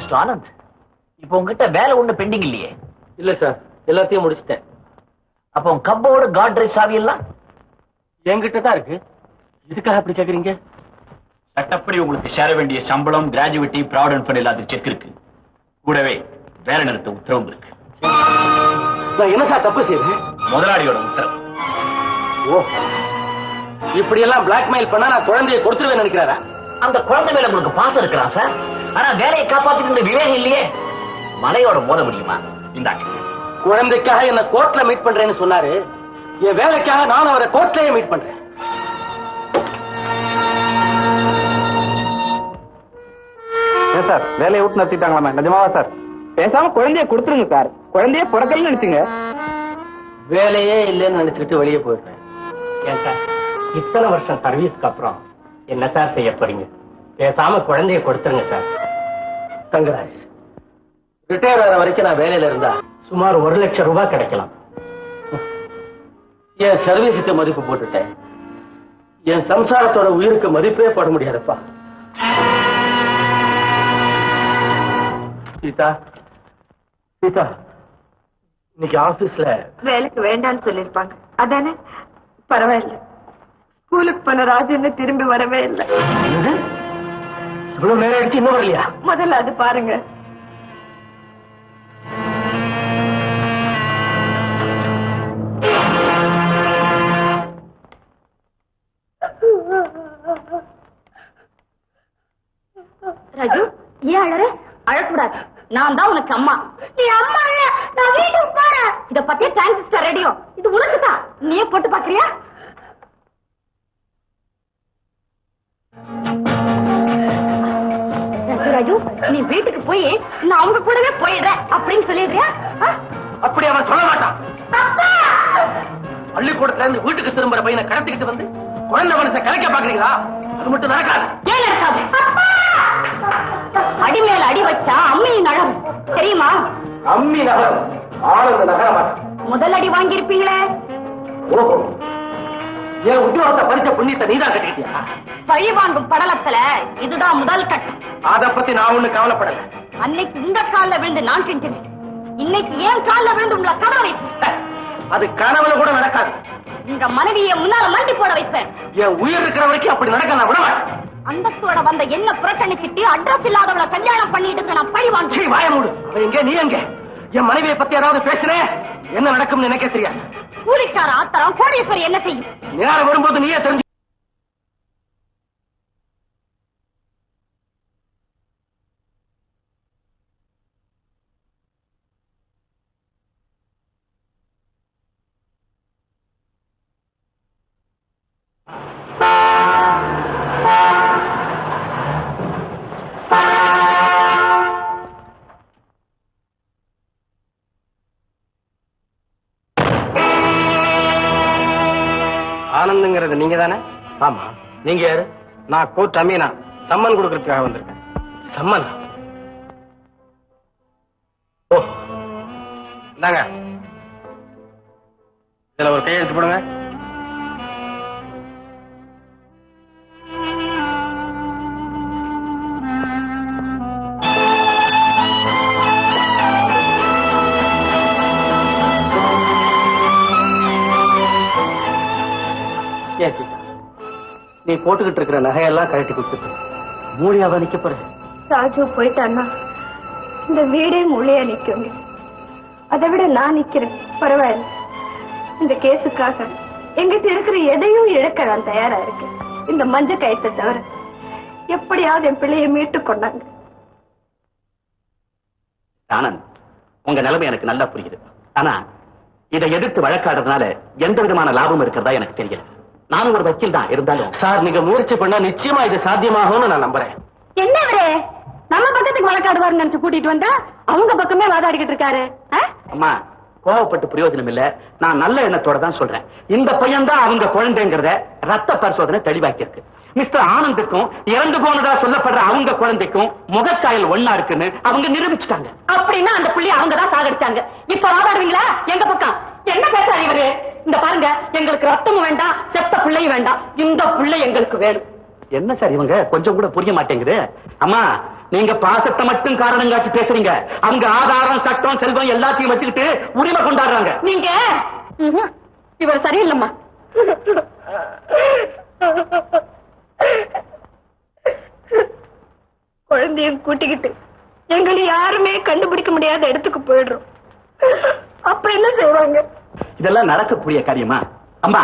Mister Anand இப்போ உங்ககிட்ட வேலை ஒண்ணு பெண்டிங் இல்லையே. இல்ல சார் எல்லாத்தையும் முடிச்சிட்டேன். அப்போ உங்க கப்போர்டு காட்ரேஜ் சாவி எல்லாம் என்கிட்ட தான் இருக்கு. இதுக்காக அப்படி கேக்குறீங்க? சட்டப்படி உங்களுக்கு சேர வேண்டிய சம்பளம் கிராஜுவிட்டி ப்ராவிடன்ட் ஃபண்ட் எல்லாத்துக்கும் செக் இருக்கு. கூடவே வேலை நிறுத்த உத்தரவும் இருக்கு. நான் என்ன சார் தப்பு செய்வேன்? முதலாளியோட உத்தரவு. ஓ. இப்படி எல்லாம் பிளாக்மெயில் பண்ணா நான் குழந்தையை கொடுத்துருவேன் நினைக்கிறாரா? அந்த குழந்தை மேல உங்களுக்கு பாசம் இருக்கலாம் சார்? ஆனா வேலையை காப்பாத்திட்டு விவேகம் இல்லையே? மலையோட மோத முடியுமா? இந்தாங்க. குழந்தைக்காக என்ன கோர்ட்ல மீட் பண்றேன்னு சொன்னாரு. என் வேலைக்காக நான் அவரை கோர்ட்லயே மீட் பண்றேன். சார் வேலையை விட்டு நிறுத்திட்டாங்களாமே? நிஜமாவா சார்? பேசாம குழந்தைய கொடுத்துருங்க சார். குழந்தைய பிறக்கலன்னு நினைச்சுங்க. வேலையே இல்லைன்னு நினைச்சுக்கிட்டு வெளியே போயிடுறேன். ஏன் சார் இத்தனை வருஷம் சர்வீஸ்க்கு அப்புறம் என்ன சார் செய்ய போறீங்க? பேசாம குழந்தைய கொடுத்துருங்க சார். தங்கராஜ் ரிட்டையர் ஆகிற வரைக்கும் நான் வேலையில இருந்தா சுமார் ஒரு லட்சம் ரூபாய் கிடைக்கலாம். என் சர்வீஸுக்கு மதிப்பு போட்டுட்டேன். என் சம்சாரத்தோட உயிருக்கு மதிப்பே போட முடியாதுப்பா. சீதா சீதா இன்னைக்கு ஆபீஸ்ல வேலைக்கு வேண்டாம்னு சொல்லிருப்பாங்க அதானே? பரவாயில்ல. ஸ்கூலுக்கு போன ராஜு திரும்பி வரவே இல்லை? இவ்வளவு நேரம் ஆயிடுச்சு இன்னும் வரலையா? முதல்ல அது பாருங்க. ராஜு ஏன் அழற? அழக்கூடாது. நான் தான் உனக்கு அம்மா. நீ அம்மா இல்ல நான் வீட்டுக்கு போறேன். இத பத்திய டிரான்சிஸ்டர் ரேடியோ இது உனக்கு தான். நீயே போட்டு பாக்குறியா ராஜு, நீ வீட்டுக்கு போய் நான் அவங்க கூடவே போயிடுறேன் அப்படின்னு சொல்லிடுறியா? அப்படி அவன் சொல்ல மாட்டான்! பள்ளிக்கூடத்துல இருந்து வீட்டுக்கு திரும்புற பையனை கடத்திக்கிட்டு வந்து குழந்தை மனசை கலைக்க பாக்குறீங்களா அது மட்டும் நடக்காது. ஏன் நடக்காது? அடி மேல அடி வச்சா அம்மையின் நழம் தெரியுமா? அம்மி நகரம் ஆனந்த நகரம்? முதல் அடி வாங்கியிருப்பீங்களே. ஓஹோ. என் உத்தியோகத்தை பறிச்ச புண்ணியத்தை நீதான் கட்டிக்கிட்டியா? பழி வாங்கும் படலத்துல இதுதான் முதல் கட்டம் அத பத்தி நான் ஒண்ணு கவலைப்படல. அன்னைக்கு இந்த கால்ல விழுந்து நான் செஞ்சேன் இன்னைக்கு ஏன் கால்ல விழுந்து உங்களை வைப்பேன் அது கனவுல கூட நடக்காது. உங்க மனைவியை முன்னால மண்டி போட வைப்பேன். என் உயிர் இருக்கிற வரைக்கும் அப்படி நடக்க நான் விட மாட்டேன் அந்தஸ்தோட வந்த என்ன புறக்கணிச்சிட்டு அட்ரஸ் இல்லாதவளை கல்யாணம் பண்ணிட்டு நான் பழி வாங்க வாய மூடு. எங்க? நீ எங்க? என் மனைவியை பத்தி ஏதாவது பேசுறேன் என்ன நடக்கும்னு எனக்கே தெரியாது. கூலிக்கார ஆத்திரம் கோடீஸ்வரி என்ன செய்யும்? நேரம் வரும்போது நீயே தெரிஞ்சு நீங்க தானே ஆமா. நீங்க யாரு? நான் கோர்ட் அமீனா. சம்மன் கொடுக்கறதுக்காக வந்திருக்கேன். சம்மன்? ஓ. இந்தாங்க. இதுல ஒரு கையெழுத்து போடுங்க. போட்டுக்கிட்டு இருக்கிற நகையெல்லாம் கழட்டி கொடுத்துட்டு மூலியாவா நிக்க போற ராஜு போயிட்டான்னா இந்த வீடே முள்ளையா நிக்குங்க அதை விட நான் நிக்கிறேன் பரவாயில்ல. இந்த கேஸுக்காக எங்கிட்ட இருக்கிற எதையும் இழக்க நான் தயாரா இருக்கேன். இந்த மஞ்ச கயத்தை தவிர எப்படியாவது என் பிள்ளையை மீட்டு கொண்டாங்க. ஆனந்த் உங்க நிலைமை எனக்கு நல்லா புரியுது. ஆனா இதை எதிர்த்து வழக்காடுறதுனால எந்த விதமான லாபம் இருக்கிறதா எனக்கு தெரியல. நானும் ஒரு வக்கீல் தான் இருந்தாலும். சார் நீங்க முயற்சி பண்ணா நிச்சயமா இது சாத்தியமாகும்னு நான் நம்புறேன். என்ன இவரு? நம்ம பக்கத்துக்கு வழக்காடுவாருன்னு நினைச்சு கூட்டிட்டு வந்தா அவங்க பக்கமே வாதாடிக்கிட்டு இருக்காரு? அம்மா கோவப்பட்டு பிரயோஜனம் இல்ல. நான் நல்ல எண்ணத்தோட தான் சொல்றேன். இந்த பையன் தான் அவங்க குழந்தைங்கிறத ரத்த பரிசோதனை தெளிவாக்கி இருக்கு மிஸ்டர் ஆனந்துக்கும் இறந்து போனதா சொல்லப்படுற அவங்க குழந்தைக்கும் முகச்சாயல் ஒண்ணா இருக்குன்னு அவங்க நிரூபிச்சுட்டாங்க. அப்படின்னா அந்த புள்ளி அவங்க தான் சாகடிச்சாங்க. இப்ப வாதாடுவீங்களா? எங்க பக்கம்? என்ன பேசாரு இவரு? இந்த பாருங்க எங்களுக்கு ரத்தமும் வேண்டாம் பிள்ளையும் வேண்டாம். இந்த பிள்ளை எங்களுக்கு வேணும். என்ன சார் இவங்க? கொஞ்சம் கூட புரிய மாட்டேங்குது. அம்மா நீங்க பாசத்தை மட்டும் காரணம் காட்டி பேசுறீங்க. அவங்க ஆதாரம் சட்டம் செல்வம் எல்லாத்தையும் வச்சுக்கிட்டு உரிமை கொண்டாடுறாங்க. நீங்க. இவர் சரியில்லைம்மா. குழந்தைய கூட்டிக்கிட்டு எங்களை யாருமே கண்டுபிடிக்க முடியாத இடத்துக்கு போயிடுறோம். அப்ப என்ன செய்வாங்க? இதெல்லாம் நடக்கக்கூடிய காரியமா? அம்மா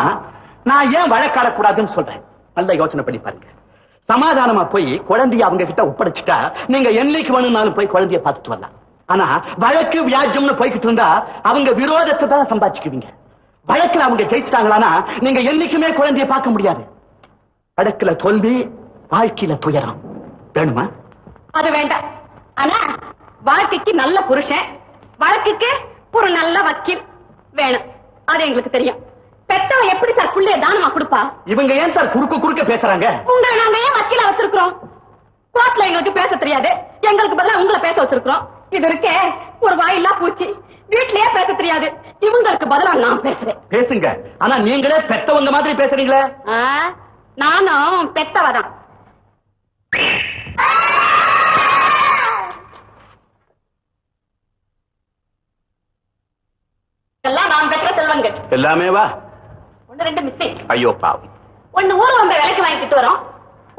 நான் ஏன் வழக்காடக்கூடாதுன்னு சொல்றேன்? நல்ல யோசனை பண்ணி பாருங்க. சமாதானமா போய் குழந்தைய அவங்க கிட்ட ஒப்படைச்சிட்டா நீங்க என்னைக்கு வேணும்னாலும் போய் குழந்தைய பார்த்துட்டு வரலாம். ஆனா வழக்கு வியாஜம்னு போய்கிட்டு இருந்தா அவங்க விரோதத்தை தான் சம்பாதிச்சுக்குவீங்க. வழக்குல அவங்க ஜெயிச்சிட்டாங்களானா நீங்க என்னைக்குமே குழந்தைய பார்க்க முடியாது. வழக்குல தோல்வி வாழ்க்கையில துயரம். வேணுமா? அது வேண்டாம். ஆனா வாழ்க்கைக்கு நல்ல புருஷன் வழக்குக்கு ஒரு நல்ல வக்கீல் வேணும். அது எங்களுக்கு தெரியும். பெத்தவன் எப்படி சார் புள்ளைய தானமா கொடுப்பா? இவங்க ஏன் சார் குறுக்க குறுக்க பேசுறாங்க? உங்களை நாங்க ஏன் வக்கீலா வச்சிருக்கிறோம்? கோர்ட்ல எங்களுக்கு பேச தெரியாது. எங்களுக்கு பதிலா உங்களை பேச வச்சிருக்கிறோம். இது இருக்கே ஒரு வாயில்லா பூச்சி. வீட்லயே பேச தெரியாது. இவங்களுக்கு பதிலா நான் பேசுறேன். பேசுங்க. ஆனா நீங்களே பெத்தவங்க மாதிரி பேசுறீங்களே? நானும் பெத்தவதான். எல்லாம் நான் பெற்ற செல்வங்கள். எல்லாமே வா. ரெண்டு மிஸ்டேக் ஐயோ பாவம். ஒண்ணு ஊர் வந்த விலைக்கு வாங்கிட்டு வரும்.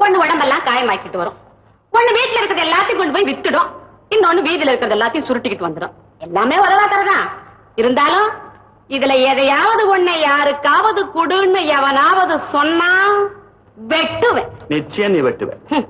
ஒண்ணு உடம்பெல்லாம் காயமாக்கிட்டு வரும். ஒண்ணு வீட்டுல இருக்கிறது எல்லாத்தையும் கொண்டு போய் வித்துடும். இன்னொன்னு வீதியில இருக்கிறது எல்லாத்தையும் சுருட்டிக்கிட்டு வந்துடும். எல்லாமே உதவாக்கறதான் இருந்தாலும் இதுல எதையாவது ஒண்ணு யாருக்காவது குடுன்னு எவனாவது சொன்னா வெட்டுவேன். நிச்சயம் நீ வெட்டுவ ஹம்.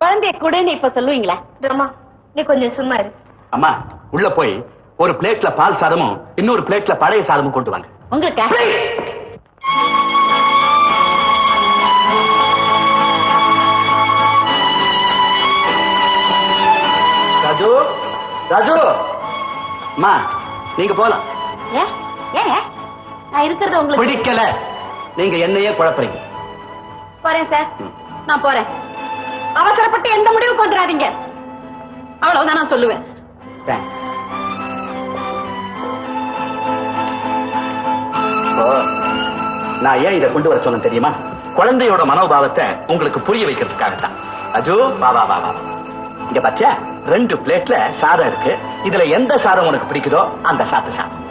குழந்தைய குடுன்னு இப்ப சொல்லுவீங்களா? அம்மா நீ கொஞ்சம் சும்மா இரு. அம்மா உள்ள போய் ஒரு பிளேட்ல பால் சாதமும் இன்னொரு பிளேட்ல பழைய சாதமும் கொண்டு வாங்க. உங்களுக்கு? ராஜு ராஜு! அம்மா நீங்க போலாம். நான் இருக்கிறது உங்களுக்கு பிடிக்கல. நீங்க என்னையே குழப்பறீங்க. போறேன் சார். நான் போறேன். அவசரப்பட்டு எந்த முடிவுக்கு வந்துடாதீங்க. அவ்வளவுதான் நான் சொல்லுவேன். இப்போ, நான் ஏன் இதை கொண்டு வர சொன்ன தெரியுமா? குழந்தையோட மனோபாவத்தை உங்களுக்கு புரிய வைக்கிறதுக்காகத்தான். அஜு வா வா வா வா. இங்க பாத்தியா? ரெண்டு பிளேட்ல சாதம் இருக்கு. இதுல எந்த சாதம் உனக்கு பிடிக்குதோ அந்த சாப்பிட்டு சாதம்.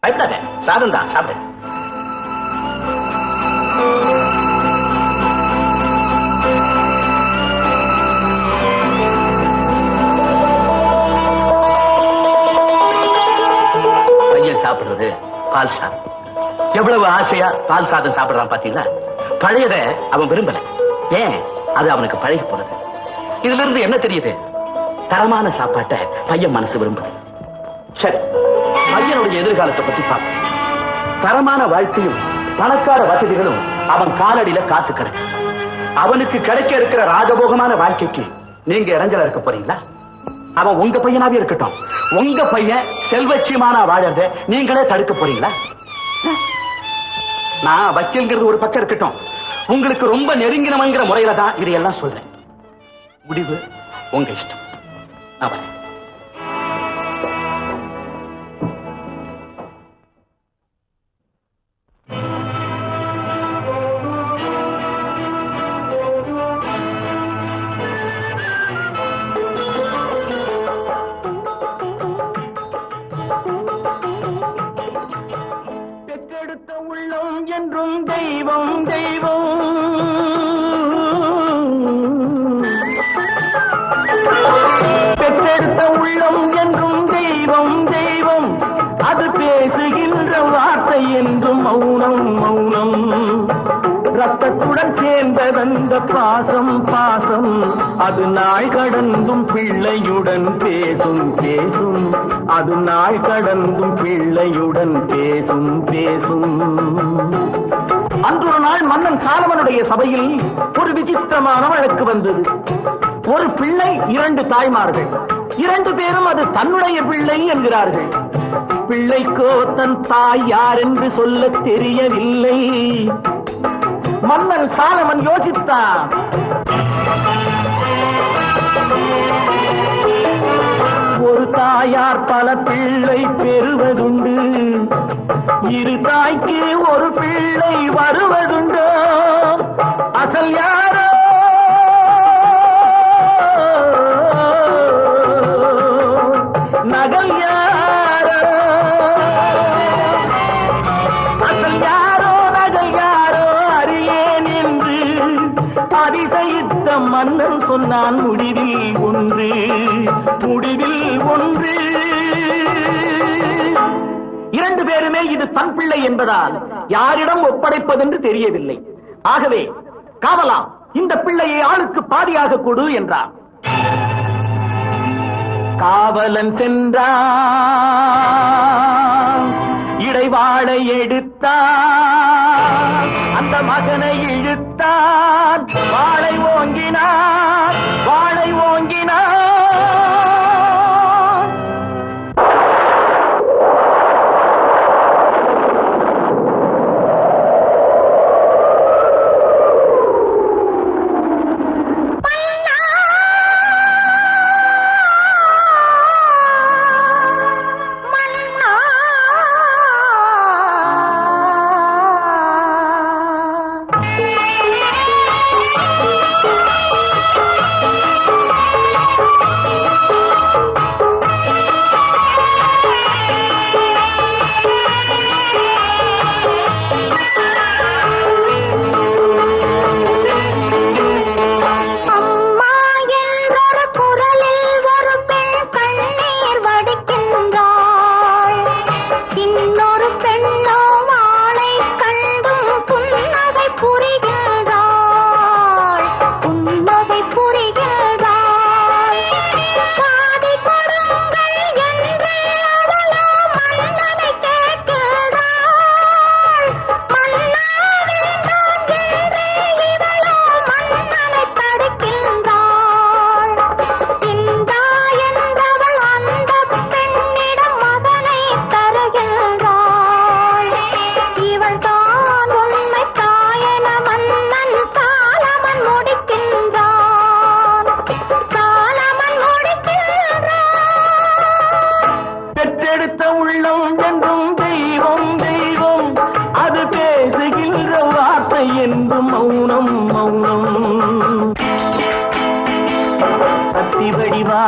பயப்படாத. சாதம் தான் சாப்பிடு. எவ்வளவு ஆசையா பால் சாதம் சாப்பிடுறான் பாத்தீங்களா? பழையத அவன் விரும்பல. ஏன்? அது அவனுக்கு பழகி போனது. இதுல இருந்து என்ன தெரியுது? தரமான சாப்பாட்ட பையன் மனசு விரும்புது. சரி பையனுடைய எதிர்காலத்தை பத்தி பார்ப்போம். தரமான வாழ்க்கையும் பணக்கார வசதிகளும் அவன் காலடியில காத்து கிடக்கு. அவனுக்கு கிடைக்க இருக்கிற ராஜபோகமான வாழ்க்கைக்கு நீங்க இறஞ்சல இருக்க போறீங்களா? அவன் உங்க பையனாவே இருக்கட்டும். உங்க பையன் செல்வச்சியமான வாழறத நீங்களே தடுக்க போறீங்களா? நான் வக்கீல்ங்கிறது ஒரு பக்கம் இருக்கட்டும். உங்களுக்கு ரொம்ப நெருங்கினவங்கிற முறையில தான் இதையெல்லாம் சொல்றேன். முடிவு உங்க இஷ்டம். நான் வரேன். என்றும் மௌனம் மௌனம். ரத்தத்துடன் சேர்ந்ததந்த பாசம் பாசம். அது நாள் கடந்தும் பிள்ளையுடன் பேசும் பேசும். அது நாள் கடந்தும் பிள்ளையுடன் பேசும் பேசும். அன்று ஒரு நாள் மன்னன் சாலவனுடைய சபையில் ஒரு விசித்திரமான வழக்கு வந்தது. ஒரு பிள்ளை இரண்டு தாய்மார்கள். இரண்டு பேரும் அது தன்னுடைய பிள்ளை என்கிறார்கள். பிள்ளைக்கோ தன் தாய் யார் என்று சொல்ல தெரியவில்லை. மன்னன் சாலமன் யோசித்தான். ஒரு தாயார் பல பிள்ளை பெறுவதுண்டு. இரு தாய்க்கு ஒரு பிள்ளை வருவதுண்டோ? தான் முடிவில் ஒன்று முடிவில் ஒன்று. இரண்டு பேருமே இது தன் பிள்ளை என்பதால் யாரிடம் ஒப்படைப்பதென்று தெரியவில்லை. ஆகவே காவலா இந்த பிள்ளையை ஆளுக்கு பாதியாக கொடு என்றார். காவலன் சென்றான் இடைவாளை எடுத்தான் அந்த மகனை இழுத்தான் வாழை ஓங்கினான்.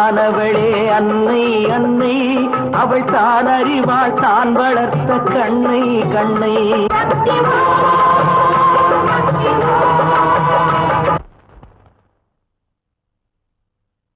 வடிவானவளே அன்னை அன்னை. அவள் தான் அறிவாள் தான் வளர்த்த கண்ணை கண்ணை.